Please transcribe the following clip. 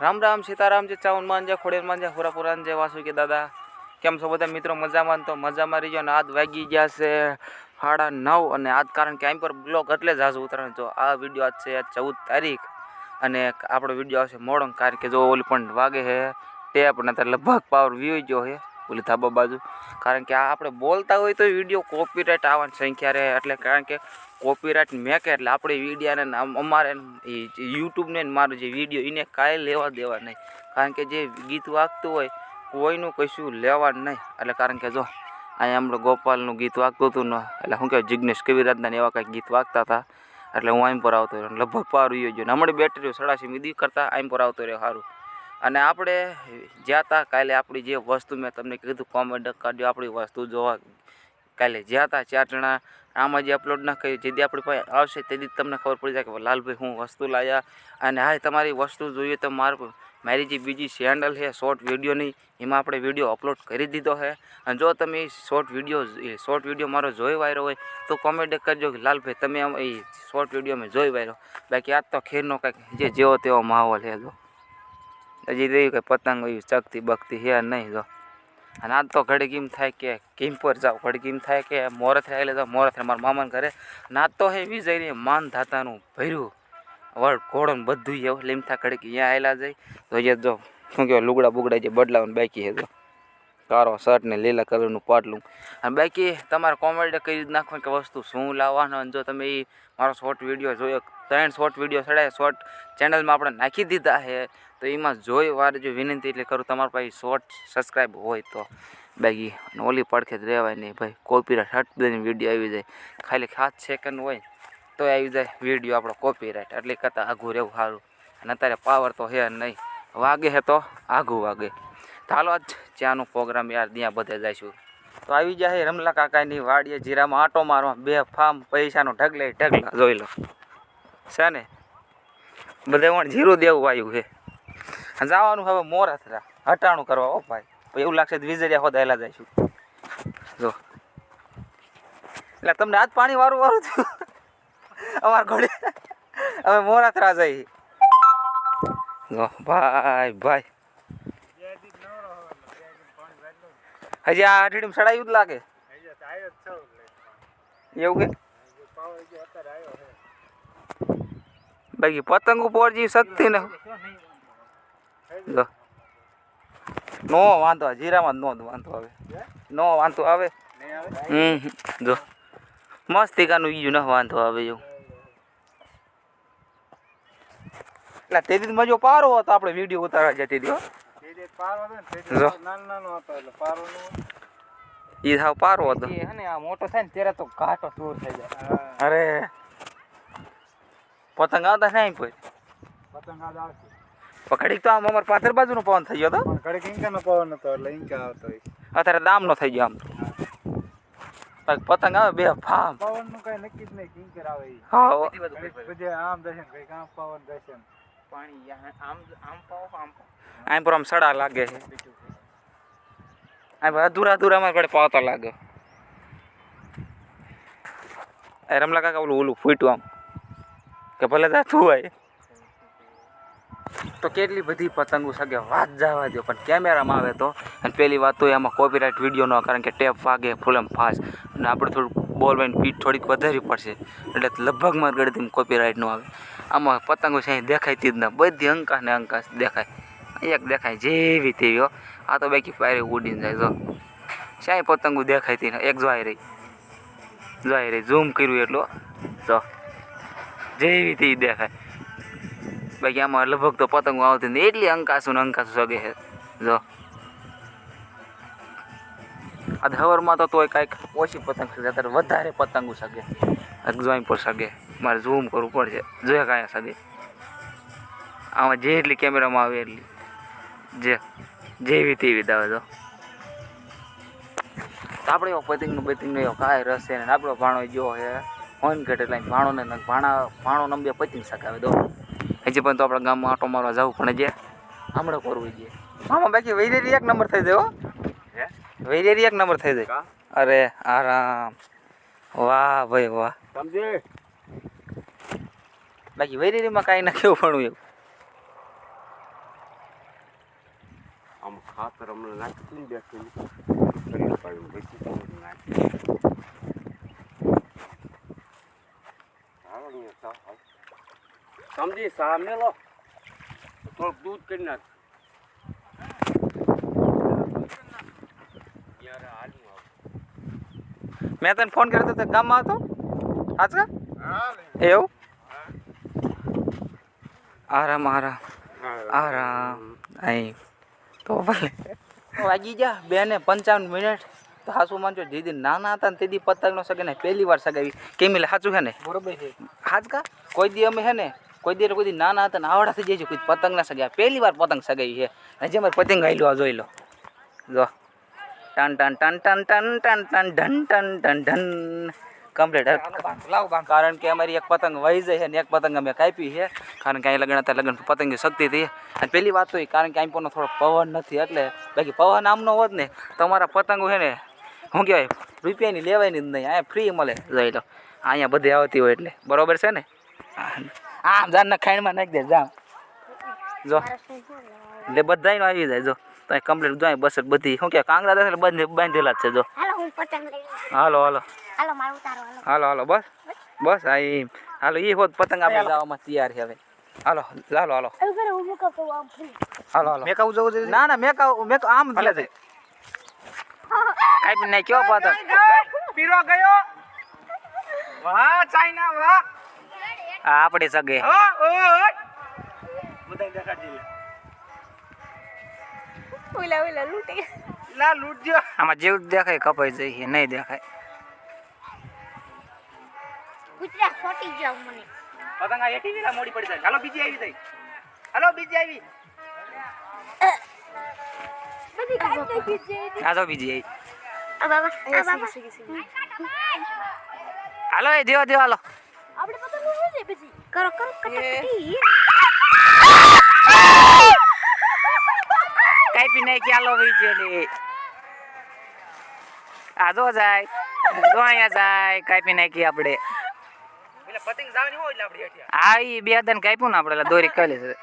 રામ રામ સીતારામ જે ચાવન જે ખોડેરમાં જે હોરાપુરાન જે, વાસુ કે દાદા. કેમ છો બધા મિત્રો? મજામાં તો તો મજામાં રહીજો અને આજ વાગી ગયા છે સાડા નવ અને આજ કારણ કે આમ પર બ્લોગ એટલે જ આજુ ઉતરણ. જો આ વીડિયો આજ છે ચૌદ તારીખ અને આપણો વીડિયો આવશે મોડો કારણ કે જો ઓલી પણ વાગે છે ટેપ ને ત્યારે લગભગ પાવર વ્યૂ ગયો છે. ઓલી ધાબા બાજુ. કારણ કે આ આપણે બોલતા હોય તો વીડિયો કોપીરાઇટ આવવાની સંખ્યા રહે. એટલે કારણ કે કોપીરાઇટ મેકે એટલે આપણે વિડીયાને અમારે એ યુટ્યુબને મારું જે વીડિયો, એને કાંઈ લેવા દેવા નહીં. કારણ કે જે ગીત વાગતું હોય, કોઈનું કશું લેવાનું નહીં. એટલે કારણ કે જો, અહીંયા હમણાં ગોપાલનું ગીત વાગતું હતું ને, એટલે શું કહેવાય જિજ્ઞેશ કવિરાજના એવા કંઈક ગીત વાગતા હતા. એટલે હું આમ પર આવતો રહ્યો લગભગ પાર રહ્યો ગયો હમણાં બેટરીઓ સડાસી મીદી કરતાં, આઈમ પર આવતો રહ્યો સારું અને આપણે જ્યાં તા કાલે આપણી જે વસ્તુ મેં તમને કીધું કોમેન્ટ કાઢ્યો, આપણી વસ્તુ જોવા કાલે જ્યાં તા ચાર જણા આમાં જે અપલોડ ના કર્યું જેથી આપણી પાસે આવશે તેથી તમને ખબર પડી જાય કે લાલભાઈ હું વસ્તુ લાવ્યા અને હા તમારી વસ્તુ જોઈએ તો મારું મારી જે બીજી ચેનલ છે શોર્ટ વિડીયોની એમાં આપણે વીડિયો અપલોડ કરી દીધો છે. અને જો તમે શોર્ટ વીડિયો શોર્ટ વીડિયો મારો જોઈ વાયરો હોય, તો કોમેન્ટ કરજો કે લાલભાઈ તમે એ શોર્ટ વીડિયો મેં જોઈ વાયરો. બાકી આજ તો ખેરનો કંઈક જે જેવો તેવો માહોલ છે, જો. હજી રહ્યું કે પતંગ એવી ચકતી બકતી હે નહીં જો. અને આજ તો ઘડી એમ થાય કે કેમ પર જાઓ ઘડી એમ થાય કે મોરથે આવી તો મોરથે મારા મામાને ઘરે. આજ તો હે વિજયની માન ધાતાનું ભર્યું. વડ ઘોડો ને બધું એવું લીમથા ઘડી કે અહીંયા આવેલા જાય. તો અહીંયા જો શું કહેવાય, લુગડા બુગડા જે બદલાવાનું બાકી હે જો. કારો, શર્ટ ને લીલા કલરનું પાટલું અને બાકી તમારે કોમેન્ટ કરી જ નાખવાનું કે વસ્તુ શું લાવવાનું? અને જો તમે એ મારો શોર્ટ વીડિયો જોયો, ત્રણ શોર્ટ વીડિયો ચડાય શોર્ટ ચેનલમાં આપણે નાખી દીધા છે, તો એમાં જોઈ વાર જો વિનંતી એટલે કરું તમારા પાસે શોર્ટ સબસ્ક્રાઈબ હોય તો. બાકી ઓલી પડખે જ રહેવાય નહીં ભાઈ કોપીરાઇટ હટ દઈને વીડિયો આવી જાય. ખાલી ખાસ સેકન્ડ હોય તો આવી જાય વીડિયો આપણો કોપીરાઇટ એટલે કરતાં આઘું રહેવું સારું. અને અત્યારે પાવર તો છે નહીં, વાગે છે તો આઘું વાગે. તો હાલો આજ ચાનો પ્રોગ્રામ યાર, ત્યાં બધે જઈશું. તો આવી જાય રમલા કાકાની વાડીએ જીરામાં આંટો મારવા, બે ફાર્મ પૈસાનો ઢગલે ઢગલા જોઈ લો. છે બધે પણ જીરું દેવું આવ્યું છે જવાનું હવે મોરથરા, હટાણું કરવા ઓ ભાઈ. એવું લાગશે વીજળીયા હોદ હેલા જઈશું. જો. એટલે તમને આજ પાણી વારું વારું થયું. અમાર ઘોડે. હવે મોરાથરા જઈ. જો, ભાઈ ભાઈ. હજી આ અઢીડીમાં સડાયું જ લાગે. એવું કે? બાકી પતંગ ઉપર જેવી શક્તિ ને જો નો વાંધો જીરામાં નો વાંધો આવે. નો વાંધો આવે? હમ જો. મસ્તિકાનું ઈયું ન વાંધો આવે એવું. એટલે તે દી મજો પારો હતો આપણે વીડિયો ઉતારવા જતી રહ્યો જો. ઈ સાવ પારો હતો હે આ મોટો થાય ને ત્યારે તો ઘાટો દૂર થઈ જાય. અરે. પતંગ આવતા નહીં કોઈ? પતંગ આવતા પકડી તો આમ અમાર પાથર બાજુનો પવન થઈ ગયો હતો ઘડીક ઈંકાનો પવન હતો એટલે ઈંકા આવતો હોય. અત્યારે દામનો થઈ ગયો આમ તો. પતંગ આવે બે ફામ પવનનું કઈ નક્કી જ નહીં કિંકર આવે હા આમ દર્શન કઈ કામ પવન જશે ને. પાણી આમ આમ પાવ, આમ આમ પર સડા લાગે છે. આમ અધૂરા માં કડે પાવતા લાગે. એ રમલા કાકા ઓલું ઓલું ફૂટ્યું આમ. કે ભલે જાતું હોય તો કેટલી બધી પતંગો સગે વાત જવા દો પણ કેમેરામાં આવે તો. અને પહેલી વાત તો એમાં કોપીરાઇટ વીડિયો ન કારણ કે ટેપ વાગે ફૂલ એમ ફાસ્ટ અને આપણે થોડુંક બોલવાની પીઠ થોડીક વધારવી પડશે. એટલે લગભગ મારી ગળતીમાં કોપીરાઇટ ન આવે. આમાં પતંગો છે દેખાયતી જ ના. બધી અંકાશ ને અંકાશ દેખાય. એક દેખાય જેવી તેવી હો. આ તો બાકી પાયરે ઉડીને જાય, જો. ક્યાંય પતંગો દેખાયતી ને? એક જોઈ રહી જોઈ રહી ઝૂમ કર્યું એટલું જો. જેવી તેવી દેખાય. બાકી આમાં લગભગ તો પતંગો આવતી ને એટલી અંકાસું ને અંકાસું સગે છે. જો. આ હવરમાં તો તોય કાંઈક ઓછી પતંગ સગે અત્યારે વધારે પતંગો સગે. જોઈ પર સગે. મારે ઝૂમ કરવું પડશે. જોયા કાંઈ સગે આમાં જે એટલી કેમેરામાં આવે એટલી. જે જેવી તેવી દાવે તો આપણે એવો પતંગનું બતિંગનો એવો કાંઈ રસ છે ને આપણો ભાણો જો હે ફોન ઘટે એટલે ભાણો ને ને ભાણા ભાણો નંબે પતિંગ શકાવે દો હજી પણ તો આપણા ગામમાં આટો મારવા જવું પણ જે હમણાં કરવું જોઈએ આમાં બાકી વૈરેરી એક નંબર થઈ જાય હો. વૈરેરી એક નંબર થઈ જાય. અરે આરામ. વાહ ભાઈ વાહ. સમજે? બાકી વૈરેરીમાં કાંઈ ના કેવું પણ એવું. આમ ખાતર હમણાં નાખી ને બેઠું શરીર પાડ્યું પછી થોડું નાખી હાલો અહીંયા સમજી સા મેલો. થોડુંક દૂધ કરી નાખ. યાર હાલ્યું આવું. મેં તને ફોન કર્યો તો તે ગામમાં હતો? આજ એવું? આરામ આરામ આરામ અહીં તો ભલે. વાગી ગયા બે ને પંચાવન મિનિટ. તો સાસુ માનજો દીદી નાના હતા ને તેદી પતંગનો સગે ને પહેલી વાર સગાવી. કેમી સાચું છે ને? બરોબર છે. હાજ કા કોઈ દી અમે છે ને કોઈ દી કોઈ દી નાના હતા ને આવડા થઈ જાય છે કોઈ પતંગ ના સગાવ્યા. પહેલી વાર પતંગ સગાવી છે. હજી જેમ પતંગ આવી લો જોઈ લો. જો. ટન ટન ટન ટન ટન ટન ટન ઢન ટન ટન. ધન કમ્પ્લીટ લાવ કારણ કે અમારી એક પતંગ વહી જાય છે ને એક પતંગ અમે કાપી છે. કારણ કે અહીં લગ્ન હતા લગ્ન પતંગની શક્તિ હતી. અને પહેલી વાત તો એ કારણ કે અહીં પણ થોડો પવન નથી એટલે બાકી પવન આમનો હોત ને તો અમારા પતંગો છે ને શું કહેવાય રૂપિયાની લેવાયની જ નહીં. અહીંયા ફ્રી મળે. જોઈ લો. અહીંયા બધી આવતી હોય એટલે. બરોબર છે ને? આમ જાનના ખાઈણમાં નાખી દે જામ. જો. એટલે બધાયનો આવી જાય જો. તો કમ્પ્લીટ જો બસ બધી શું કે કાંગરા દસ એટલે બંધ બાંધેલા જ છે જો. હાલો હું પતંગ લઈ લઉં. હાલો. હાલો મારું ઉતારો હાલો. હાલો હાલો બસ? બસ આ હાલો એ હોત પતંગ આપણે જવામાં તૈયાર છે હવે. હાલો હાલો હાલો. હાલો હાલો. મેકાવું જવું જોઈએ ના ના મેકાવ મેક આમ ભલે છે. કાઈ પણ નહીં કયો પતંગ? પીરો ગયો? વાહ ચાઇના વાહ. આ આપણી સગે. ઓ ઓ બધા દેખાડી ઓલા ઓલા લૂંટી. લા લૂટજો. આમાં જેવું દેખાય કપાઈ જઈએ નહીં દેખાય. ગુજરાત છોટી જાવ મને. પતંગ આ એટી વેલા મોડી પડી જાય. હાલો બીજી આવી જાય હાલો બીજી આવી. બધી કાઢી નાખી છે આ તો બીજી આવી. આ બાબા આ બાબા. હાલો એ દેવા દેવા હાલો. આપણે પતંગ લઈ લે બીજી? કરો કરો કટાકટી. કાપી ક્યાં હાલો બીજી આ જો જાય જો અહીંયા જાય કાપી નાખી આપણે. પતંગ જાવની હોય એટલે આપણે હેઠિયા ઈ બે દન કાપ્યું ને આપણે દોરી કાલી છે.